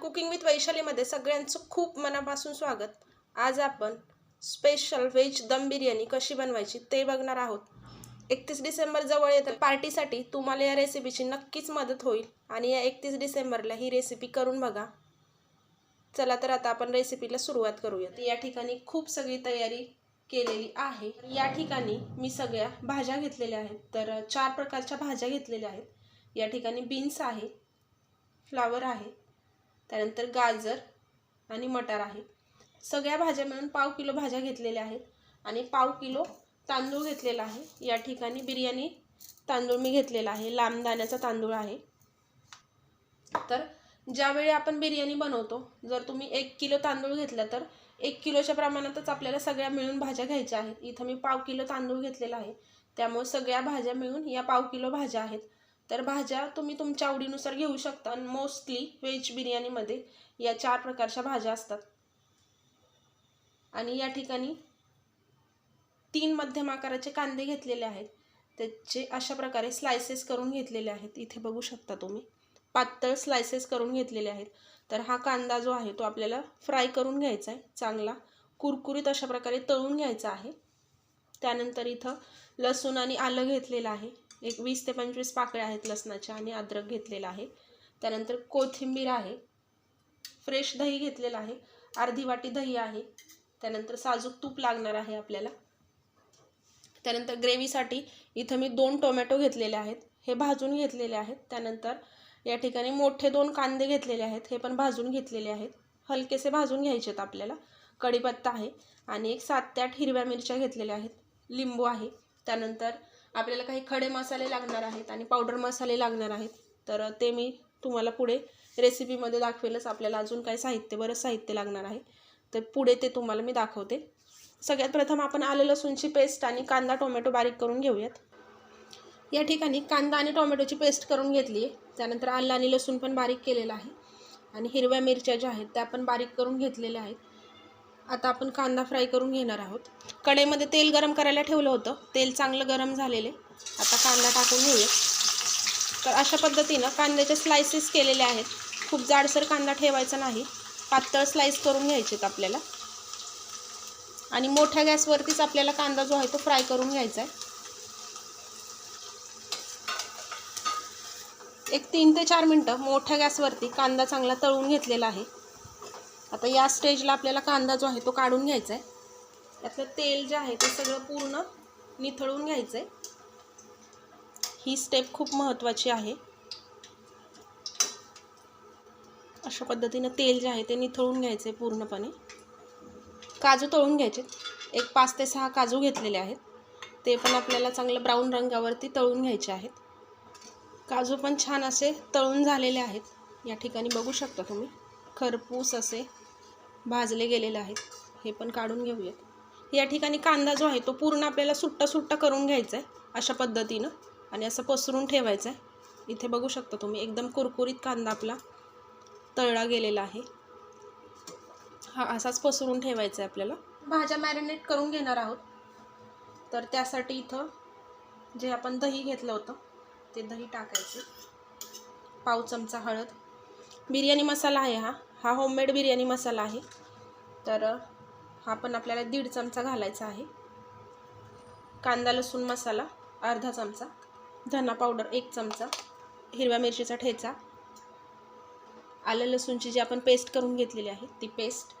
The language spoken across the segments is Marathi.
कुकिंग विथ वैशालीमध्ये सगळ्यांचं खूप मनापासून स्वागत. आज आपण स्पेशल व्हेज दम बिर्याणी कशी बनवायची ते बघणार आहोत. एकतीस डिसेंबर जवळ येतं. पार्टीसाठी तुम्हाला या रेसिपीची नक्कीच मदत होईल. आणि या एकतीस डिसेंबरला ही रेसिपी करून बघा. चला तर आता आपण रेसिपीला सुरुवात करूयात. या ठिकाणी खूप सगळी तयारी केलेली आहे. या ठिकाणी मी सगळ्या भाज्या घेतलेल्या आहेत. तर चार प्रकारच्या भाज्या घेतलेल्या आहेत. या ठिकाणी बीन्स आहे फ्लावर आहे त्यानंतर गाजर आणि मटार आहे. सगळ्या भाज्या मिळून पाव किलो भाज्या घेतलेल्या आहेत आणि पाव किलो तांदूळ घेतलेला आहे. या ठिकाणी बिर्याणी तांदूळ मी घेतलेला आहे. लांबदाण्याचा तांदूळ आहे. तर ज्यावेळी आपण बिर्याणी बनवतो जर तुम्ही एक किलो तांदूळ घेतला तर एक किलोच्या प्रमाणातच आपल्याला सगळ्या मिळून भाज्या घ्यायच्या आहेत. इथं मी पाव किलो तांदूळ घेतलेला आहे. त्यामुळे सगळ्या भाज्या मिळून या पाव किलो भाज्या आहेत. तर भाज्या तुम्ही तुमच्या आवडीनुसार घेऊ शकता. आणि मोस्टली व्हेज बिर्याणीमध्ये या चार प्रकारच्या भाज्या असतात. आणि या ठिकाणी तीन मध्यम आकाराचे कांदे घेतलेले आहेत. त्याचे अशा प्रकारे स्लायसेस करून घेतलेले आहेत. इथे बघू शकता तुम्ही. पातळ स्लायसेस करून घेतलेले आहेत. तर हा कांदा जो आहे तो आपल्याला फ्राय करून घ्यायचा आहे. चांगला कुरकुरीत अशा प्रकारे तळून घ्यायचा आहे. त्यानंतर इथं लसूण आणि आलं घेतलेलं आहे. एक वीस ते पंचवीस पाकळ्या आहेत लसणाच्या आणि अद्रक घेतलेला आहे. त्यानंतर कोथिंबीर आहे. फ्रेश दही घेतलेलं आहे. अर्धी वाटी दही आहे. त्यानंतर साजूक तूप लागणार आहे आपल्याला. त्यानंतर ग्रेव्हीसाठी इथं मी दोन टोमॅटो घेतलेले आहेत. हे भाजून घेतलेले आहेत. त्यानंतर या ठिकाणी मोठे दोन कांदे घेतलेले आहेत. हे पण भाजून घेतलेले आहेत. हलकेसे भाजून घ्यायचे आहेत आपल्याला. कढीपत्ता आहे. आणि एक सात ते आठ हिरव्या मिरच्या घेतलेल्या आहेत. लिंबू आहे. त्यानंतर आपल्याला काही खडे मसाले लागणार आहेत आणि पावडर मसाले लागणार आहेत. तर ते मी तुम्हाला पुढे रेसिपीमध्ये दाखवेलच. आपल्याला अजून काही साहित्य बरंच साहित्य लागणार आहे. तर पुढे ते तुम्हाला मी दाखवते. सगळ्यात प्रथम आपण आलं लसूणची पेस्ट आणि कांदा टोमॅटो बारीक करून घेऊयात. या ठिकाणी कांदा आणि टोमॅटोची पेस्ट करून घेतली आहे त्यानंतर आलं आणि लसूण पण बारीक केलेलं आहे. आणि हिरव्या मिरच्या ज्या आहेत त्या पण बारीक करून घेतलेल्या आहेत. आता आपण कांदा फ्राय करून घेणार आहोत. कढईमध्ये तेल गरम करायला ठेवलं होतं. तेल चांगलं गरम झालेले आता कांदा टाकून घेऊया. तर अशा पद्धतीनं कांद्याचे स्लायसेस केलेले आहेत. खूप जाडसर कांदा ठेवायचा नाही. पातळ स्लाईस करून घ्यायचे आपल्याला. आणि मोठ्या गॅसवरतीच आपल्याला कांदा जो आहे तो फ्राय करून घ्यायचा आहे. एक तीन ते चार मिनटं मोठ्या गॅसवरती कांदा चांगला तळून घेतलेला आहे. आता या स्टेजला आपल्याला कांदा जो आहे? तो काढून घ्यायचा आहे. त्यातलं तेल जे आहे ते सगळं पूर्ण निथळून घ्यायचं आहे ही स्टेप खूप महत्त्वाची आहे. अशा पद्धतीनं तेल जे आहे ते निथळून घ्यायचं आहे पूर्णपणे. काजू तळून घ्यायचे. एक पाच ते सहा काजू घेतलेले आहेत. ते पण आपल्याला चांगलं ब्राऊन रंगावरती तळून घ्यायचे आहेत. काजू पण छान असे तळून झालेले आहेत. या ठिकाणी बघू शकता तुम्ही. खरपूस असे भाजले गेलेले आहेत. हे पण काढून घेऊयात. या ठिकाणी कांदा जो आहे तो पूर्ण आपल्याला सुट्टा सुट्टा करून घ्यायचा आहे अशा पद्धतीनं आणि असं पसरून ठेवायचं आहे इथे बघू शकता तुम्ही एकदम कुरकुरीत कांदा आपला तळला गेलेला आहे. हा असाच पसरून ठेवायचा आहे आपल्याला. भाज्या मॅरिनेट करून घेणार आहोत. तर त्यासाठी इथं जे आपण दही घेतलं होतं ते दही टाकायचे. पाव चमचा हळद. बिर्याणी मसाला आहे हा. हा होममेड बिर्याणी मसाला आहे. तर हा पण आपल्याला दीड चमचा घालायचा आहे. कांदा लसूण मसाला अर्धा चमचा. धना पावडर एक चमचा. हिरव्या मिरचीचा ठेचा. आलं लसूणची जी आपण पेस्ट करून घेतलेली आहे ती पेस्ट.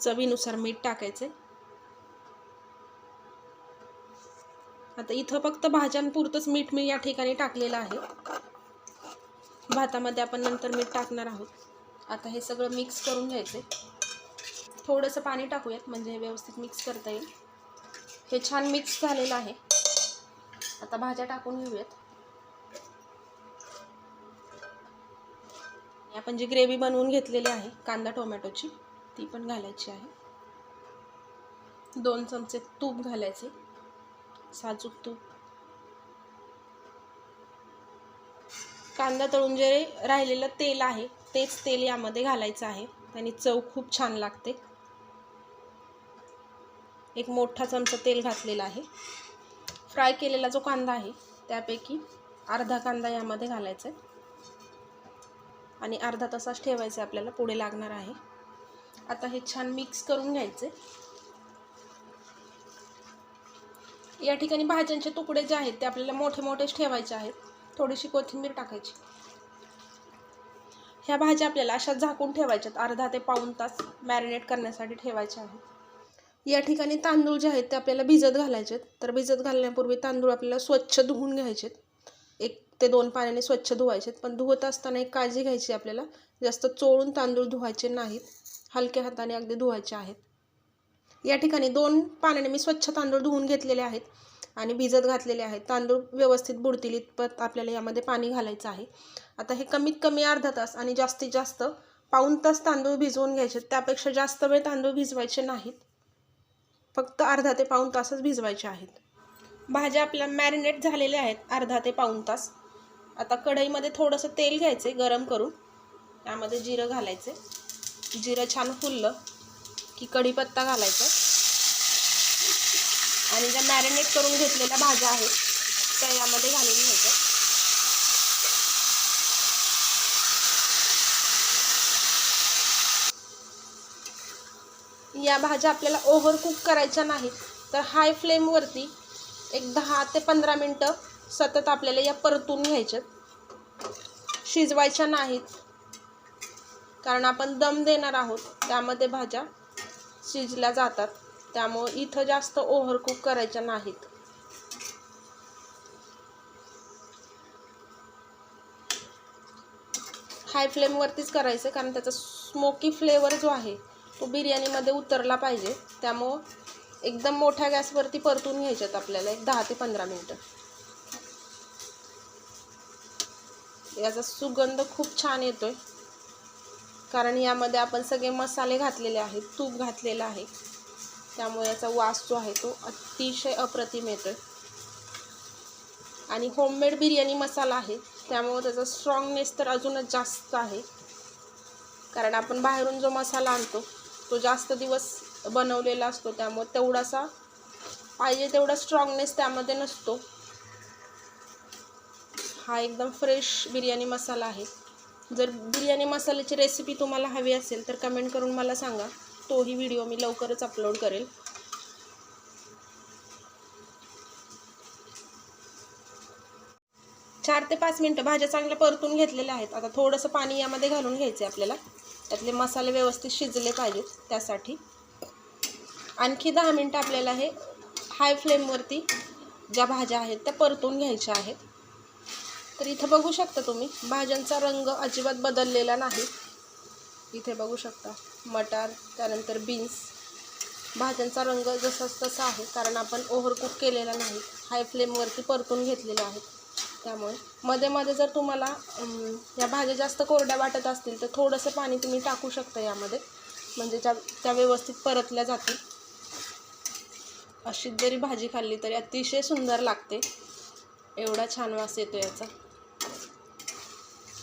चवीनुसार मीठ टाकायचे. आता इथं फक्त भाज्यांपुरतंच मीठ मी या ठिकाणी टाकलेलं आहे. भातामध्ये आपण नंतर मीठ टाकणार आहोत. आता हे सगळं मिक्स करून घ्यायचे थोडंसं पाणी टाकूयात म्हणजे हे व्यवस्थित मिक्स करता येईल. हे छान मिक्स झालेलं आहे. आता भाज्या टाकून घेऊयात. आपण जी ग्रेव्ही बनवून घेतलेली आहे कांदा टोमॅटोची ती पण घालायची आहे. दोन चमचे तूप घालायचे. साजूक तूप. कांदा तळून जे राहिलेलं तेल आहे तेच तेल यामध्ये घालायचं आहे. त्याने चव खूप छान लागते. एक मोठा चमचा तेल घातलेला आहे. फ्राय केलेला जो कांदा आहे त्यापैकी अर्धा कांदा यामध्ये घालायचा आहे. आणि अर्धा तसाच ठेवायचा आहे आपल्याला पुढे लागणार आहे. आता हे छान मिक्स करून घ्यायचे. या ठिकाणी भाज्यांचे तुकडे जे आहेत ते आपल्याला मोठे मोठेच ठेवायचे आहेत. थोडीशी कोथिंबीर टाकायची. ह्या भाज्या आपल्याला अशा झाकून ठेवायच्यात. अर्धा ते पाऊण तास मॅरिनेट करण्यासाठी ठेवायच्या आहेत. या ठिकाणी तांदूळ जे आहेत ते आपल्याला भिजत घालायचे आहेत तर भिजत घालण्यापूर्वी तांदूळ आपल्याला स्वच्छ धुवून घ्यायचे एक ते दोन पाण्याने स्वच्छ धुवायचे पण धुवत असताना एक काळजी घ्यायची आपल्याला. जास्त चोळून तांदूळ धुवायचे नाहीत. हलक्या हाताने अगदी धुवायचे आहेत. या ठिकाणी दोन पाण्याने मी स्वच्छ तांदूळ धुवून घेतलेले आहेत. आणि भिजत घातलेले आहेत. तांदूळ व्यवस्थित बुडतील इतपत आपल्याला यामध्ये पाणी घालायचं आहे. आता हे कमीत कमी अर्धा तास आणि जास्तीत जास्त पाऊण तास तांदूळ भिजवून घ्यायचे. त्यापेक्षा जास्त वेळ तांदूळ भिजवायचे नाहीत. फक्त अर्धा ते पाऊण तासच भिजवायचे आहेत. भाज्या आपल्या मॅरिनेट झालेल्या आहेत अर्धा ते पाऊण तास. आता कढईमध्ये थोडंसं तेल घ्यायचे गरम करून. त्यामध्ये जिरं घालायचे. जिरं छान फुललं की कढीपत्ता घालायचा. आणि ज्या मॅरिनेट करून घेतलेल्या भाज्या आहेत त्या यामध्ये घालून घ्यायच्या. या भाज्या आपल्याला ओव्हर कुक करायच्या नाहीत तर हाय फ्लेमवरती एक दहा ते पंधरा मिनटं सतत आपल्याला या परतून घ्यायच्यात. शिजवायच्या नाहीत कारण आपण दम देणार आहोत त्यामध्ये भाज्या शिजल्या जातात. त्यामुळं इथं जास्त ओव्हरकुक करायच्या नाहीत. हाय फ्लेमवरतीच करायचं कारण त्याचा स्मोकी फ्लेवर जो आहे तो बिर्याणीमध्ये उतरला पाहिजे. त्यामुळं एकदम मोठ्या गॅसवरती परतून घ्यायच्यात आपल्याला एक दहा ते पंधरा मिनटं. याचा सुगंध खूप छान येतोय. कारण यामध्ये आपण सगळे मसाले घातलेले आहेत तूप घातलेलं आहे. त्यामुळे याचा वास जो आहे तो अतिशय अप्रतिम येतोय. आणि होममेड बिर्याणी मसाला आहे त्यामुळे त्याचा स्ट्रॉंगनेस तर अजूनच जास्त आहे. कारण आपण बाहेरून जो मसाला आणतो तो जास्त दिवस बनवलेला असतो त्यामुळे तेवढासा पाहिजे तेवढा स्ट्रॉंगनेस त्यामध्ये नसतो. हा एकदम फ्रेश बिर्याणी मसाला आहे. जर बिर्याणी मसाल्याची रेसिपी तुम्हाला हवी असेल तर कमेंट करून मला सांगा. तोही व्हिडिओ मी लवकरच अपलोड करेल. चार ते पाच मिनटं भाज्या चांगल्या परतून घेतलेल्या आहेत. आता थोडंसं पाणी यामध्ये घालून घ्यायचं आहे आपल्याला. त्यातले मसाले व्यवस्थित शिजले पाहिजेत त्यासाठी. आणखी दहा मिनटं आपल्याला हे हाय फ्लेमवरती ज्या भाज्या आहेत त्या परतून घ्यायच्या आहेत. तर इथं बघू शकता तुम्ही भाज्यांचा रंग अजिबात बदललेला नाही. इथे बघू शकता. मटार त्यानंतर बीन्स भाज्यांचा रंग जसाच तसा आहे कारण आपण ओव्हरकुक केलेला नाही हाय फ्लेमवरती परतून घेतलेला आहे. त्यामुळे मध्ये मध्ये जर तुम्हाला या भाज्या जास्त कोरड्या वाटत असतील तर थोडंसं पाणी तुम्ही टाकू शकता यामध्ये. म्हणजे त्या त्या व्यवस्थित परतल्या जातील. अशी जरी भाजी खाल्ली तरी अतिशय सुंदर लागते. एवढा छान वास येतो याचा.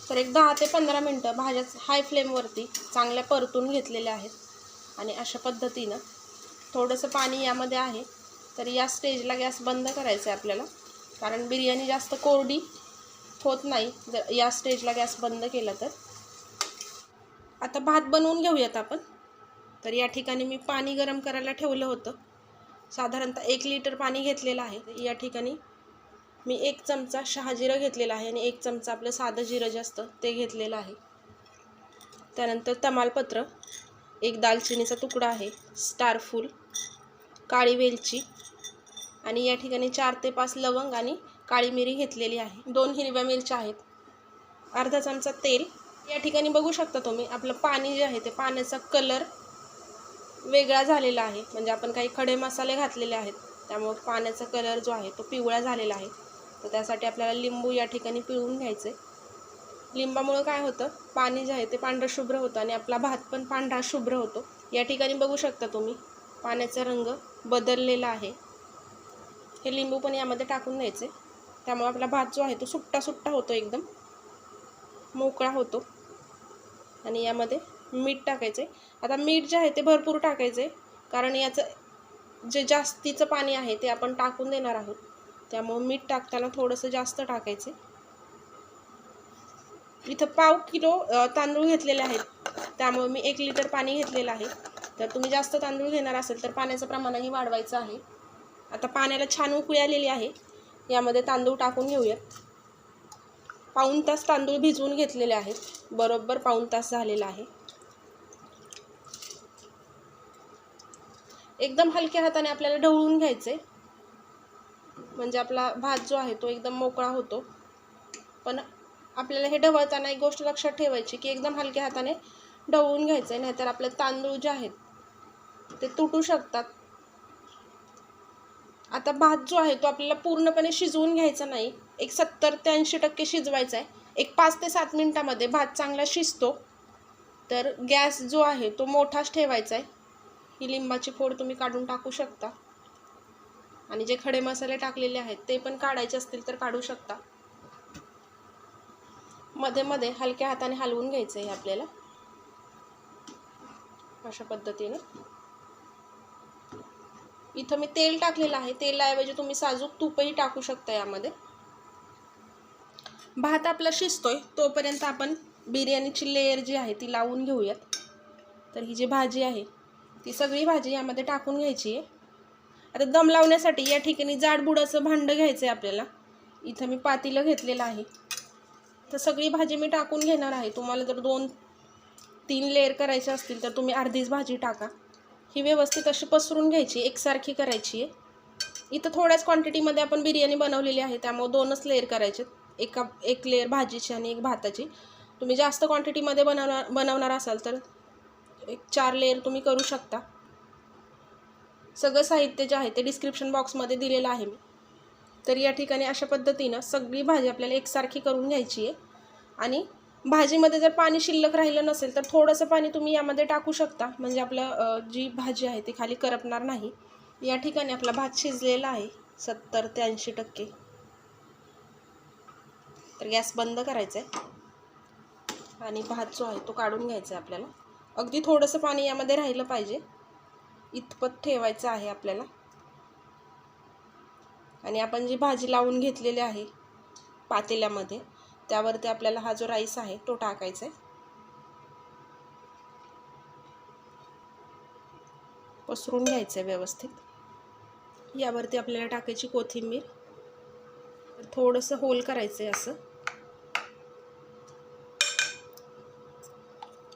तर एक दहा ते पंधरा मिनटं भाज्या हाय फ्लेमवरती चांगल्या परतून घेतलेल्या आहेत. आणि अशा पद्धतीनं थोडंसं पाणी यामध्ये आहे. तर या स्टेजला गॅस बंद करायचा आहे आपल्याला. कारण बिर्याणी जास्त कोरडी होत नाही. जर या स्टेजला गॅस बंद केला तर. आता भात बनवून घेऊयात आपण. तर या ठिकाणी मी पाणी गरम करायला ठेवलं होतं. साधारणतः एक लिटर पाणी घेतलेलं आहे. या ठिकाणी मी एक चमचा शहाजिरं घेतलेला आहे आणि एक चमचा आपलं साधं जिरं जे असतं ते घेतलेलं आहे. त्यानंतर तमालपत्र एक दालचिनीचा तुकडा आहे स्टारफूल काळी वेलची आणि या ठिकाणी चार ते पाच लवंग आणि काळी मिरी घेतलेली आहे. दोन हिरव्या मिरच्या आहेत. अर्धा चमचा तेल. या ठिकाणी बघू शकता तुम्ही आपलं पाणी जे आहे ते पाण्याचा कलर वेगळा झालेला आहे. म्हणजे आपण काही खडे मसाले घातलेले आहेत त्यामुळे पाण्याचा कलर जो आहे तो पिवळा झालेला आहे. तर त्यासाठी आपल्याला लिंबू या ठिकाणी पिळून घ्यायचे. लिंबामुळं काय होतं? पाणी जे आहे ते पांढरं शुभ्र होतं आणि आपला भात पण पांढरा शुभ्र होतो. या ठिकाणी बघू शकता तुम्ही पाण्याचा रंग बदललेला आहे. हे लिंबू पण यामध्ये टाकून द्यायचे त्यामुळे आपला भात जो आहे तो सुट्टा सुट्टा होतो एकदम. मोकळा होतो. आणि यामध्ये मीठ टाकायचे. आता मीठ जे आहे ते भरपूर टाकायचे. कारण याचं जे जास्तीचं पाणी आहे ते आपण टाकून देणार आहोत. त्यामुळं मीठ टाकताना थोडंसं जास्त टाकायचे. इथं पाव किलो तांदूळ घेतलेले आहेत. त्यामुळे मी एक लिटर पाणी घेतलेलं आहे. तर तुम्ही जास्त तांदूळ घेणार असेल तर पाण्याचं प्रमाणही वाढवायचं आहे. आता पाण्याला छान उकळी आलेली आहे. यामध्ये तांदूळ टाकून घेऊयात. पाऊण तास तांदूळ भिजवून घेतलेले आहेत. बरोबर पाऊण तास झालेला आहे. एकदम हलक्या हाताने आपल्याला ढवळून घ्यायचे म्हणजे आपला भात जो आहे तो एकदम मोकळा होतो. पण आपल्याला हे ढवळताना एक गोष्ट लक्षात ठेवायची की एकदम हलक्या हाताने ढवळून घ्यायचं आहे नाहीतर आपले तांदूळ जे आहेत ते तुटू शकतात. आता भात जो आहे तो आपल्याला पूर्णपणे शिजवून घ्यायचा नाही. एक सत्तर ते ऐंशी टक्के शिजवायचा आहे एक पाच ते सात मिनटामध्ये भात चांगला शिजतो. तर गॅस जो आहे तो मोठाच ठेवायचा आहे ही लिंबाची फोड तुम्ही काढून टाकू शकता. आणि जे खडे मसाले टाकलेले आहेत ते पण काढायचे असतील तर काढू शकता. मध्ये मध्ये हलक्या हाताने हलवून घ्यायचं आहे आपल्याला. अशा पद्धतीनं. इथं मी तेल टाकलेलं आहे. तेलाऐवजी तुम्ही साजूक तूपही टाकू शकता यामध्ये. भात आपला शिजतोय. तोपर्यंत आपण बिर्याणीची लेअर जी आहे ती लावून घेऊयात. तर ही जी भाजी आहे ती सगळी भाजी यामध्ये टाकून घ्यायची आहे. आता दम लावण्यासाठी या ठिकाणी जाडबुडाचं भांडं घ्यायचं आहे आपल्याला. इथं मी पातीलं घेतलेलं आहे. तर सगळी भाजी मी टाकून घेणार आहे. तुम्हाला जर दोन तीन लेअर करायचे असतील तर तुम्ही अर्धीच भाजी टाका. ही व्यवस्थित अशी पसरून घ्यायची एकसारखी करायची आहे. इथं थोड्याच क्वांटिटीमध्ये आपण बिर्याणी बनवलेली आहे त्यामुळे दोनच लेअर करायचे एका एक लेअर भाजीची आणि एक भाताची. तुम्ही जास्त क्वांटिटीमध्ये बनवणार बनवणार असाल तर एक चार लेअर तुम्ही करू शकता. सगळं साहित्य जे आहे ते डिस्क्रिप्शन बॉक्समध्ये दिलेलं आहे. मी तर या ठिकाणी अशा पद्धतीनं सगळी भाजी आपल्याला एकसारखी करून घ्यायची आहे. आणि भाजीमध्ये जर पाणी शिल्लक राहिलं नसेल तर थोडंसं पाणी तुम्ही यामध्ये टाकू शकता. म्हणजे आपलं जी भाजी आहे ती खाली करपणार नाही. या ठिकाणी आपला भात शिजलेला आहे. सत्तर ते ऐंशी टक्के. तर गॅस बंद करायचा आहे आणि भात जो आहे तो काढून घ्यायचा आहे आपल्याला. अगदी थोडंसं पाणी यामध्ये राहिलं पाहिजे. इतपत ठेवायचं आहे आपल्याला. आणि आपण जी भाजी लावून घेतलेली आहे पातेल्यामध्ये त्यावरती आपल्याला हा जो राईस आहे तो टाकायचा आहे. पसरून घ्यायचं आहे व्यवस्थित. यावरती आपल्याला टाकायची कोथिंबीर. थोडंसं होल करायचं आहे असं.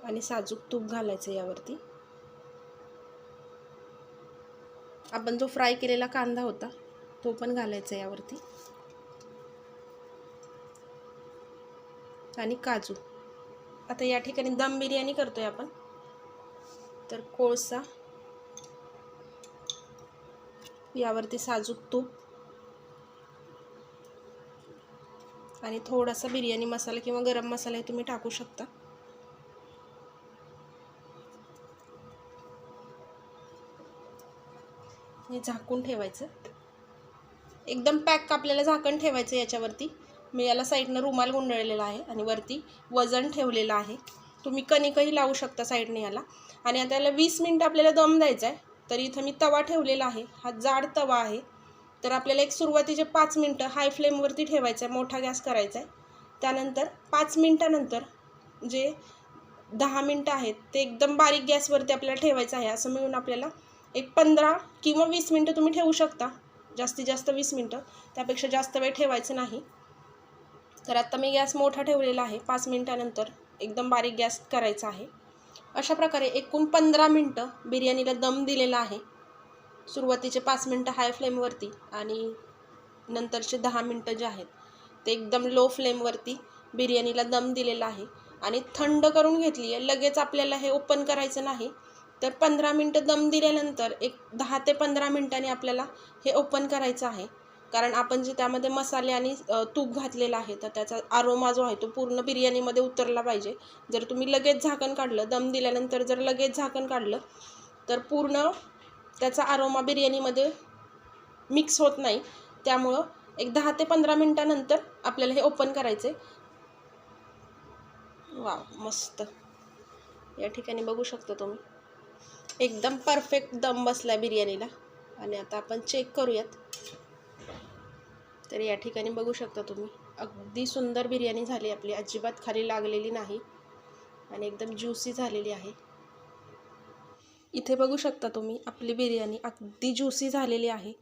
आणि साजूक तूप घालायचं यावरती. आपण जो फ्राय केलेला कांदा होता तो पण घालायचा यावरती. आणि काजू. आता या ठिकाणी दम बिर्याणी करतोय आपण. तर कोळसा. यावरती साजूक तूप. आणि थोडासा बिर्याणी मसाला किंवा गरम मसाला तुम्ही टाकू शकता. हे झाकून ठेवायचं. एकदम पॅक आपल्याला झाकण ठेवायचं याच्यावरती. मी याला साईडनं रुमाल गुंडळलेला आहे आणि वरती वजन ठेवलेलं आहे. तुम्ही कणिकही लावू शकता साईडने याला. आणि आता याला वीस मिनटं आपल्याला दम द्यायचा आहे. तर इथं मी तवा ठेवलेला आहे. हा जाड तवा आहे. तर आपल्याला एक सुरुवातीचे पाच मिनटं हाय फ्लेमवरती ठेवायचं आहे. मोठा गॅस करायचा आहे. त्यानंतर पाच मिनटानंतर जे दहा मिनटं आहेत ते एकदम बारीक गॅसवरती आपल्याला ठेवायचं आहे. असं मिळून आपल्याला एक पंधरा किंवा वीस मिनटं तुम्ही ठेवू शकता. जास्तीत जास्त वीस मिनटं. त्यापेक्षा जास्त वेळ ठेवायचं नाही. तर आत्ता मी गॅस मोठा ठेवलेला आहे. पाच मिनटानंतर एकदम बारीक गॅस करायचा आहे. अशा प्रकारे एकूण पंधरा मिनटं बिर्याणीला दम दिलेला आहे. सुरुवातीचे पाच मिनटं हाय फ्लेमवरती आणि नंतरचे दहा मिनटं जे आहेत ते एकदम लो फ्लेमवरती बिर्याणीला दम दिलेला आहे. आणि थंड करून घेतली आहे लगेच आपल्याला हे ओपन करायचं नाही. तर पंधरा मिनटं दम दिल्यानंतर एक दहा ते पंधरा मिनटांनी आपल्याला हे ओपन करायचं आहे. कारण आपण जे त्यामध्ये मसाले आणि तूप घातलेलं आहे तर त्याचा आरोमा जो आहे तो पूर्ण बिर्याणीमध्ये उतरला पाहिजे. जर तुम्ही लगेच झाकण काढलं दम दिल्यानंतर जर लगेच झाकण काढलं तर पूर्ण त्याचा आरोमा बिर्याणीमध्ये मिक्स होत नाही. त्यामुळं एक दहा ते पंधरा मिनटानंतर आपल्याला हे ओपन करायचे वाव मस्त. या ठिकाणी बघू शकता तुम्ही. एकदम परफेक्ट दम बसला बिर्याणीला. आणि आता आपण चेक करूयात. तर या ठिकाणी बघू शकता तुम्ही अगदी सुंदर बिर्याणी झाली आपली. अजिबात खाली लागलेली नाही आणि एकदम ज्युसी झालेली आहे. इथे बघू शकता तुम्ही आपली बिर्याणी अगदी ज्युसी झालेली आहे.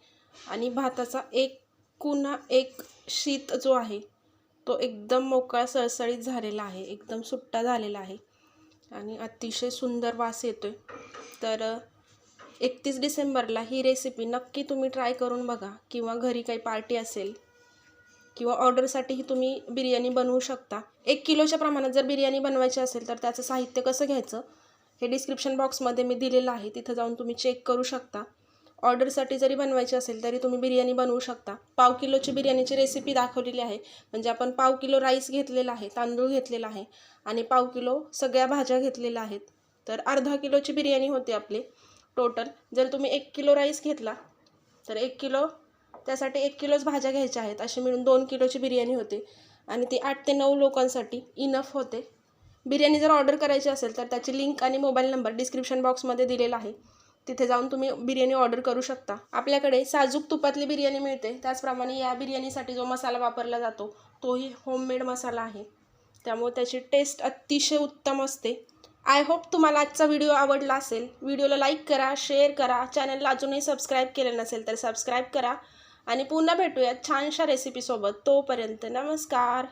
आणि भाताचा एक कुणा एक शीत जो आहे तो एकदम मोकळा सळसळीत झालेला आहे. एकदम सुट्टा झालेला आहे. आणि अतिशय सुंदर वास येतो आहे तर एकतीस डिसेंबरला ही रेसिपी नक्की तुम्ही ट्राय करून बघा किंवा घरी काही पार्टी असेल किंवा ऑर्डरसाठीही तुम्ही बिर्याणी बनवू शकता. एक किलोच्या प्रमाणात जर बिर्याणी बनवायची असेल तर त्याचं साहित्य कसं घ्यायचं हे डिस्क्रिप्शन बॉक्समध्ये मी दिलेलं आहे. तिथं जाऊन तुम्ही चेक करू शकता. ऑर्डरसाठी जरी बनवायची असेल तरी तुम्ही बिर्याणी बनवू शकता. पाव किलोची बिर्याणीची रेसिपी दाखवलेली आहे. म्हणजे आपण पाव किलो राईस घेतलेला आहे तांदूळ घेतलेला आहे आणि पाव किलो सगळ्या भाज्या घेतलेल्या आहेत. तर अर्धा किलोची बिर्याणी होते आपली टोटल जर तुम्ही एक किलो राईस घेतला तर एक किलो त्यासाठी एक किलोच भाज्या घ्यायच्या आहेत. अशी मिळून दोन किलोची बिर्याणी होते. आणि ती आठ ते नऊ लोकांसाठी इनफ होते. बिर्याणी जर ऑर्डर करायची असेल तर त्याची लिंक आणि मोबाईल नंबर डिस्क्रिप्शन बॉक्समध्ये दिलेला आहे. तिथे जाऊन तुम्ही बिर्याणी ऑर्डर करू शकता. आपल्याकडे साजूक तुपातली बिर्याणी मिळते. त्याचप्रमाणे या बिर्याणीसाठी जो मसाला वापरला जातो तोही होममेड मसाला आहे. त्यामुळे त्याची टेस्ट अतिशय उत्तम असते. आय होप तुम्हाला आजचा व्हिडिओ आवडला असेल. व्हिडिओला लाईक करा शेअर करा. चॅनलला अजूनही सबस्क्राईब केलं नसेल तर सबस्क्राईब करा. आणि पुन्हा भेटूयात छानशा रेसिपीसोबत तोपर्यंत नमस्कार.